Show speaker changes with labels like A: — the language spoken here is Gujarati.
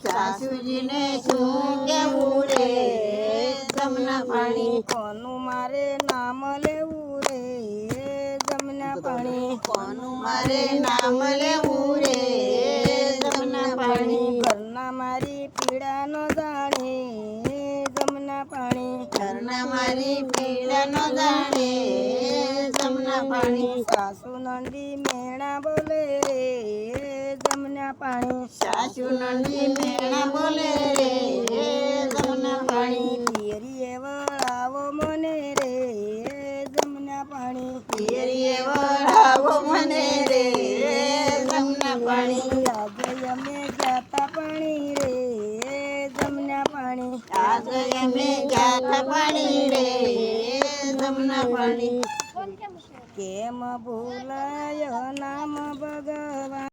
A: સાસુજીને શું કેવું રે? જમના પાણી
B: કોનું મારે નામ લેવું રે? જમના પાણી
A: કોનું મારે નામ લેવું રે? જમના પાણી
B: ઘરના મારી પીડા ન જાણે. જમના પાણી
A: ઘરના મારી પીડા ન જાણે. જમના પાણી
B: સાસુ નંદી મેણા બોલે. રે પાણી.
A: સાસુ નંદી મેણા બોલે રે જમના પાણી.
B: પિયરી વળાવો મને રે જમના પાણી.
A: પિયરી વળાવો મને રે જમના પાણી.
B: આજે અમે જાતા પાણી રે જમના પાણી.
A: આજે અમે જાતા પાણી રે જમના પાણી.
B: કેમ ભૂલાયો